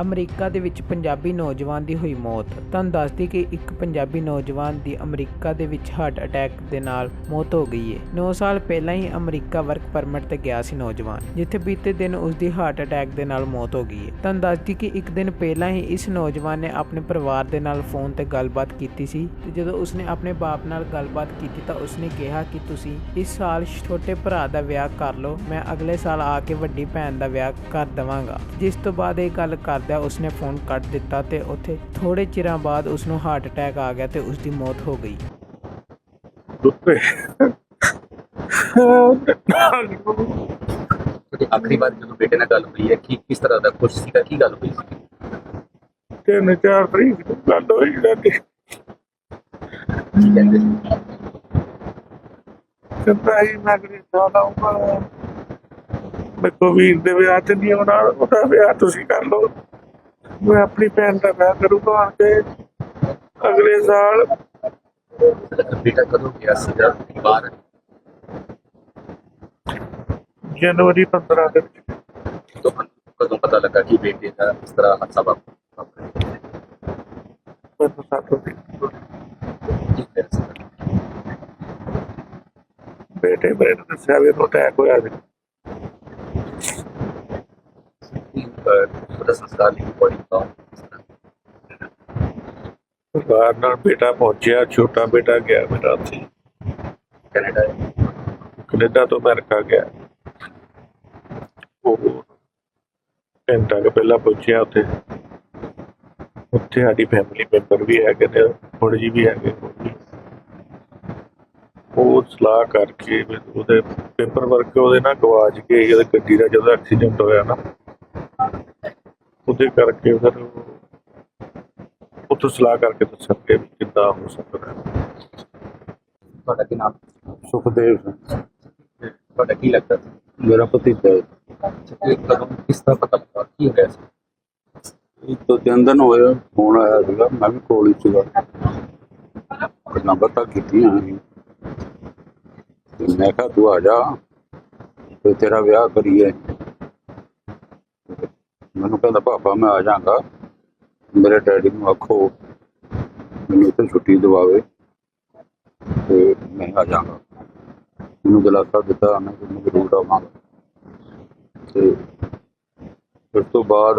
America ਦੇ ਵਿੱਚ ਪੰਜਾਬੀ ਨੌਜਵਾਨ ਦੀ ਹੋਈ ਮੌਤ। ਤੁਹਾਨੂੰ ਦੱਸਦੀ ਕਿ ਇੱਕ ਪੰਜਾਬੀ ਨੌਜਵਾਨ ਦੀ ਅਮਰੀਕਾ ਦੇ ਵਿੱਚ ਹਾਰਟ ਅਟੈਕ ਦੇ ਨਾਲ ਮੌਤ ਹੋ ਗਈ ਹੈ 9 ਸਾਲ ਪਹਿਲਾਂ ਹੀ ਅਮਰੀਕਾ ਵਰਕ ਪਰਮਿਟ ਤੇ ਗਿਆ ਸੀ ਨੌਜਵਾਨ, ਜਿੱਥੇ ਬੀਤੇ ਦਿਨ ਉਸ ਦੀ ਹਾਰਟ ਅਟੈਕ ਦੇ ਨਾਲ ਮੌਤ ਹੋ ਗਈ ਹੈ ਤੁਹਾਨੂੰ ਦੱਸਦੀ ਕਿ ਇੱਕ ਦਿਨ ਪਹਿਲਾਂ ਹੀ ਇਸ ਨੌਜਵਾਨ ਨੇ ਆਪਣੇ ਪਰਿਵਾਰ ਦੇ ਨਾਲ ਫੋਨ ਤੇ ਗੱਲਬਾਤ ਕੀਤੀ ਸੀ ਤੇ ਜਦੋਂ ਉਸਨੇ ਆਪਣੇ ਬਾਪ ਨਾਲ ਗੱਲਬਾਤ ਕੀਤੀ ਤਾਂ ਉਸਨੇ ਕਿਹਾ ਕਿ ਤੁਸੀਂ ਇਸ ਸਾਲ ਛੋਟੇ ਭਰਾ ਦਾ ਵਿਆਹ ਕਰ ਲਓ, ਮੈਂ ਅਗਲੇ ਸਾਲ ਆ ਕੇ ਵੱਡੀ ਭੈਣ ਦਾ ਵਿਆਹ ਕਰ ਦਵਾਂਗਾ। ਜਿਸ ਤੋਂ ਬਾਅਦ ਇਹ ਗੱਲ ਕਰ ਕਰਦਿਆਂ ਉਸਨੇ ਫੋਨ ਕੱਟ ਦਿੱਤਾ ਤੇ ਉੱਥੇ ਥੋੜੇ ਚਿਰਾਂ ਬਾਅਦ ਉਸ ਨੂੰ ਹਾਰਟ ਅਟੈਕ ਆ ਗਿਆ ਤੇ ਉਸ ਦੀ ਮੌਤ ਹੋ ਗਈ। ਤੇ ਆਖਰੀ ਵਾਰ ਜਦੋਂ ਬੇਟੇ ਨਾਲ ਗੱਲ ਹੋਈ ਹੈ ਕਿ ਕਿਸ ਤਰ੍ਹਾਂ ਦਾ ਖੁਸ਼ ਸੀਗਾ? ਕੀ ਗੱਲ ਹੋਈ ਸੀ ਤਿੰਨ ਚਾਰ ਤਰੀਕ ਨੂੰ ਗੱਲ ਹੋਈ ਜਾਂਦੀ ਕੀ ਕਹਿੰਦੇ ਸੀ? ਕਹਿੰਦਾ ਹੀ ਮੈਂ ਮੈਂ ਕੋਵਿਡ ਦੇ ਵਿਆਹ ਤੇ ਨਹੀਂ ਆਉਣਾ ਉਹਦਾ ਵਿਆਹ ਤੁਸੀਂ ਕਰ ਲਓ। ਮੈਂ ਆਪਣੀ ਭੈਣ ਦਾ ਵਿਆਹ ਕਰੂੰਗਾ ਆ ਕੇ ਅਗਲੇ ਸਾਲ ਬੇਟਾ ਕਦੋਂ ਗਿਆ ਸੀਗਾ ਬਾਹਰ ਜਨਵਰੀ 15 ਦੇ ਵਿੱਚ। ਕਦੋਂ ਪਤਾ ਲੱਗਾ ਕਿ ਬੇਟੇ ਦਾ ਇਸ ਤਰ੍ਹਾਂ ਹਾਦਸਾ ਵਾਪਰਿਆ ਮੈਨੂੰ ਸਾਥੋਂ ਬੇਟੇ ਮੇਰੇ ਨੂੰ ਦੱਸਿਆ ਵੀ ਉਹਨੂੰ ਅਟੈਕ ਹੋਇਆ ਸੀ ਕਿ ਅਹ, ਉਹਦਾ ਸੰਸਕਾਰ ਲਈ ਬੋਡੀ ਦਾ ਪਰਿਵਾਰ ਨਾਲ ਬੇਟਾ ਪਹੁੰਚਿਆ ਛੋਟਾ ਬੇਟਾ ਗਿਆ ਮੇਰਾ ਉੱਥੇ। ਕੈਨੇਡਾ ਕੈਨੇਡਾ ਤੋਂ ਅਮਰੀਕਾ ਗਿਆ। ਉਹ ਘੰਟਾ ਕੁ ਪਹਿਲਾਂ ਪਹੁੰਚਿਆ ਉੱਥੇ। ਉੱਥੇ ਸਾਡੀ ਫੈਮਿਲੀ ਮੈਂਬਰ ਵੀ ਹੈਗੇ ਨੇ ਥੋੜੇ ਜੀ ਵੀ ਹੈਗੇ। ਉਹ ਸਲਾਹ ਕਰਕੇ ਉਹਦੇ ਪੇਪਰ ਵਰਕ ਉਹਦੇ ਨਾਲ ਗਵਾਚ ਗਏ ਸੀ, ਉਹਦੀ ਗੱਡੀ ਦਾ ਜਦੋਂ ਐਕਸੀਡੈਂਟ ਹੋਇਆ ਨਾ ਉਹਦੇ ਕਰਕੇ ਫਿਰ ਉਹ- ਉੱਥੋਂ ਸਲਾਹ ਕਰਕੇ ਦੱਸਣਗੇ ਵੀ ਕਿੱਦਾਂ ਹੋ ਸਕਦਾ ਹੈ। ਤੁਹਾਡਾ ਕੀ ਨਾਮ? ਸੁਖਦੇਵ ਸਿੰਘ। ਤੁਹਾਡਾ ਕੀ ਲੱਗਦਾ ਸੀ? ਮੇਰਾ ਭਤੀਜਾ ਹੈ। ਕਿ ਕਦੋਂ ਕਿਸ ਤਰ੍ਹਾਂ ਪਤਾ ਲੱਗਾ? ਕੀ ਹੋਇਆ ਸੀ? ਇੱਕ ਤੋਂ ਤਿੰਨ ਦਿਨ ਹੋਏ ਫੋਨ ਆਇਆ ਸੀਗਾ ਮੈਂ ਵੀ ਕੋਲ ਹੀ ਸੀਗਾ। ਗੱਲਾਂ ਬਾਤਾਂ ਕੀਤੀਆਂ ਅਸੀਂ ਤੇ ਮੈਂ ਕਿਹਾ ਤੂੰ ਆ ਜਾ ਤੇ ਤੇਰਾ ਵਿਆਹ ਕਰੀਏ। ਕਹਿੰਦਾ ਪਾਪਾ ਮੈਂ ਆ ਜਾਗਾ। ਮੇਰੇ ਡੈਡੀ ਨੂੰ ਆਖੋ, ਮੈਨੂੰ ਤੇ ਛੁੱਟੀ ਦਿਵਾਵੇ ਤੇ ਮੈਂ ਆ ਜਾਗਾ। ਮੈਨੂੰ ਦਿਲਾਸਾ ਦਿੱਤਾ ਉਹਨੇ ਕਿ ਜ਼ਰੂਰ ਆਵਾਂਗਾ। ਤੇ ਫਿਰ ਤੋਂ ਬਾਅਦ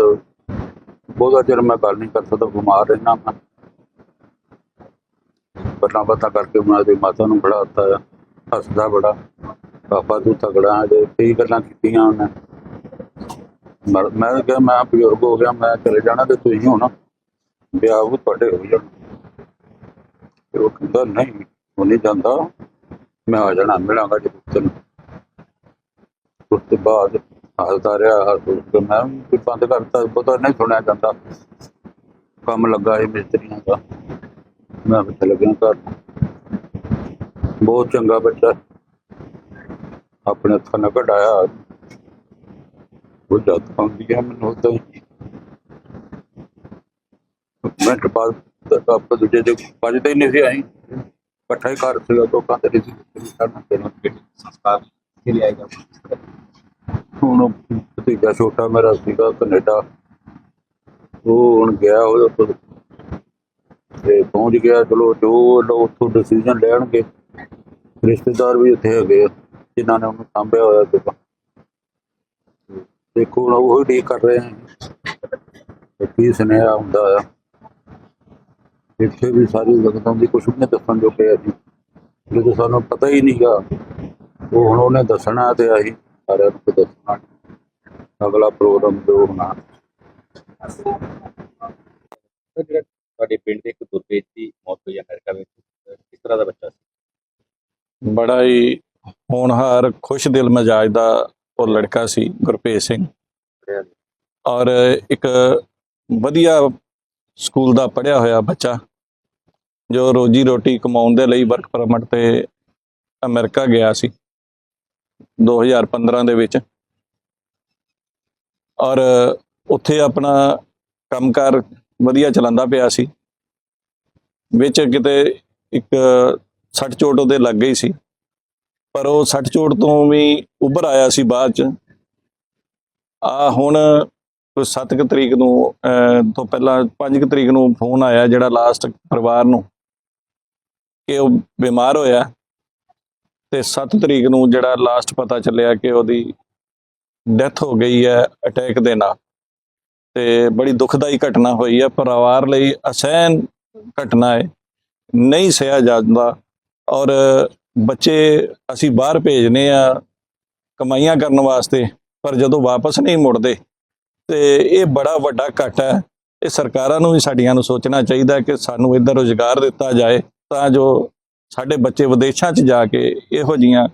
ਬਹੁਤਾ ਚਿਰ ਮੈਂ ਗੱਲ ਨਹੀਂ ਕਰ ਸਕਦਾ, ਬਿਮਾਰ ਰਹਿਣਾ ਮੈਂ ਬੱਟਾ ਬੱਟਾ ਕਰਕੇ ਮੈਂ ਤੇ ਮਾਤਾ ਨੂੰ ਬੜਾ ਹੱਸਦਾ ਹੱਸਦਾ ਬੜਾ, ਪਾਪਾ ਤੂੰ ਤਗੜਾ ਜੇ ਕਈ ਗੱਲਾਂ ਕੀਤੀਆਂ ਉਹਨੇ। ਮੈਂ ਤਾਂ ਕਿਹਾ, ਮੈਂ ਬਜ਼ੁਰਗ ਹੋ ਗਿਆ, ਮੈਂ ਚਲੇ ਜਾਣਾ ਤੇ ਤੁਸੀਂ ਹੋਣਾ ਵਿਆਹ ਉਹ ਤੁਹਾਡੇ ਹੋ ਜਾਣਾ। ਤੇ ਉਹ ਕਹਿੰਦਾ, ਨਹੀਂ, ਉਹ ਨਹੀਂ ਜਾਂਦਾ। ਮੈਂ ਆ ਜਾਣਾ, ਮਿਲਾਂਗਾ ਜਦੋਂ ਤੈਨੂੰ। ਉਸ ਤੋਂ ਬਾਅਦ ਹੱਸਦਾ ਰਿਹਾ, ਹੱਸ ਕੇ ਮੈਂ ਵੀ ਬੰਦ ਕਰਤਾ ਪਤਾ ਨਹੀਂ ਸੁਣਿਆ ਜਾਂਦਾ। ਕੰਮ ਲੱਗਾ ਸੀ ਮਿਸਤਰੀਆਂ ਦਾ। ਮੈਂ ਵੀ ਚਲ ਗਿਆ ਘਰ। ਬਹੁਤ ਚੰਗਾ ਬੱਚਾ। ਆਪਣੇ ਹੱਥਾਂ ਨਾਲ ਕਢਾਇਆ। ਉਹ ਜਦ ਆਉਂਦੀ ਹੈ ਮੈਨੂੰ ਉਦੋਂ ਹੀ ਮਿੰਟ ਬਾਅਦ ਆਪਾਂ ਦੂਜੇ ਦੇ ਵੱਜਦੇ ਨਹੀਂ ਸੀ ਆਈ ਇਕੱਠਾ ਹੀ ਘਰ ਸੀਗਾ ਲੋਕਾਂ ਦੇ ਨਹੀਂ ਸੀ। ਦੇਣਾ ਸੰਸਕਾਰ ਕਿ ਲਿਆ ਗਿਆ ਹੁਣ ਭਤੀਜਾ ਛੋਟਾ ਮੇਰਾ ਸੀਗਾ ਕੈਨੇਡਾ। ਉਹ ਹੁਣ ਗਿਆ ਉਹਦੇ ਕੋਲ। ਤੇ ਪਹੁੰਚ ਗਿਆ ਚਲੋ ਜੋ ਲੋ ਉੱਥੋਂ ਡਿਸੀਜਨ ਲੈਣਗੇ। ਰਿਸ਼ਤੇਦਾਰ ਵੀ ਉੱਥੇ ਹੈਗੇ ਆ, ਜਿਨ੍ਹਾਂ ਨੇ ਉਹਨੂੰ ਸਾਂਭਿਆ ਹੋਇਆ ਸੀਗਾ। ਦੇਖੋ ਹੁਣ ਉਹ ਡੀ ਕਰ ਰਹੇ ਤੇ ਕੀ ਸੁਨੇਹਾ ਹੁੰਦਾ ਆ। ਇੱਥੇ ਵੀ ਸਾਰੀ ਜਗਤਾਂ ਦੀ ਕੁਛ ਨਹੀਂ ਦੱਸਣ ਜੋ ਪਿਆ ਜੀ। ਜਦੋਂ ਸਾਨੂੰ ਪਤਾ ਹੀ ਨਹੀਂਗਾ ਉਹ ਹੁਣ ਉਹਨੇ ਦੱਸਣਾ ਤੇ ਅਸੀਂ ਸਾਰਿਆਂ ਨੂੰ ਦੱਸਣਾ। ਅਗਲਾ ਪ੍ਰੋਗਰਾਮ ਜੋ ਹੋਣਾ ਜਿਹੜਾ ਤੁਹਾਡੇ ਪਿੰਡ ਦੇ ਇੱਕ ਦੁਰਵੇਦ ਦੀ ਮੌਤ ਹੋਈ ਅਮਰੀਕਾ ਵਿੱਚ ਕਿਸ ਤਰ੍ਹਾਂ ਦਾ ਬੱਚਾ ਸੀ? ਬੜਾ ਹੀ ਹੋਣਹਾਰ ਖੁਸ਼ ਦਿਲ ਮਜਾਜ ਦਾ ਉਹ ਲੜਕਾ ਸੀ ਗੁਰਪ੍ਰੀਤ ਸਿੰਘ। ਔਰ ਇੱਕ ਵਧੀਆ ਸਕੂਲ ਦਾ ਪੜ੍ਹਿਆ ਹੋਇਆ ਬੱਚਾ ਜੋ ਰੋਜੀ ਰੋਟੀ ਕਮਾਉਣ ਦੇ ਲਈ ਵਰਕ ਪਰਮਿਟ ਤੇ ਅਮਰੀਕਾ ਗਿਆ ਸੀ 2015 ਦੇ ਵਿੱਚ। ਔਰ ਉੱਥੇ ਆਪਣਾ ਕੰਮਕਾਰ ਵਧੀਆ ਚੱਲਦਾ ਪਿਆ ਸੀ ਵਿੱਚ ਕਿਤੇ ਇੱਕ ਸੱਟ ਚੋਟ ਉਹਦੇ ਲੱਗ ਗਈ ਸੀ। ਪਰ ਉਹ ਸੱਟ ਚੋਟ ਤੋਂ ਵੀ ਉੱਭਰ ਆਇਆ ਸੀ ਬਾਅਦ ਚ। ਆ ਹੁਣ ਕੋਈ 7 ਤਰੀਕ ਨੂੰ ਤੋਂ ਪਹਿਲਾਂ 5 ਤਰੀਕ ਨੂੰ ਫੋਨ ਆਇਆ ਜਿਹੜਾ ਲਾਸਟ ਪਰਿਵਾਰ ਨੂੰ ਕਿ ਉਹ ਬਿਮਾਰ ਹੋਇਆ। ਤੇ 7 ਤਰੀਕ ਨੂੰ ਜਿਹੜਾ ਲਾਸਟ ਪਤਾ ਚੱਲਿਆ ਕਿ ਉਹਦੀ ਡੈਥ ਹੋ ਗਈ ਹੈ ਅਟੈਕ ਦੇ ਨਾਲ। ਤੇ ਬੜੀ ਦੁਖਦਾਈ ਘਟਨਾ ਹੋਈ ਹੈ। ਪਰਿਵਾਰ ਲਈ ਅਸਹਿਨ ਘਟਨਾ ਹੈ। ਨਹੀਂ ਸਹਿਆ ਜਾਂਦਾ ਔਰ ਬੱਚੇ ਅਸੀਂ ਬਾਹਰ ਭੇਜਨੇ ਆ ਕਮਾਈਆਂ ਕਰਨ ਵਾਸਤੇ, ਪਰ ਜਦੋਂ ਵਾਪਸ ਨਹੀਂ ਮੁੜਦੇ, ਤੇ ਇਹ ਬੜਾ ਵੱਡਾ ਘਟ ਹੈ। ਇਹ ਸਰਕਾਰਾਂ ਨੂੰ ਵੀ ਸਾਡੀਆਂ ਨੂੰ ਸੋਚਣਾ ਚਾਹੀਦਾ ਕਿ ਸਾਨੂੰ ਇੱਧਰ ਰੁਜ਼ਗਾਰ ਦਿੱਤਾ ਜਾਏ ਤਾਂ ਜੋ ਸਾਡੇ ਬੱਚੇ ਵਿਦੇਸ਼ਾਂ 'ਚ ਜਾ ਕੇ ਇਹੋ ਜੀਆਂ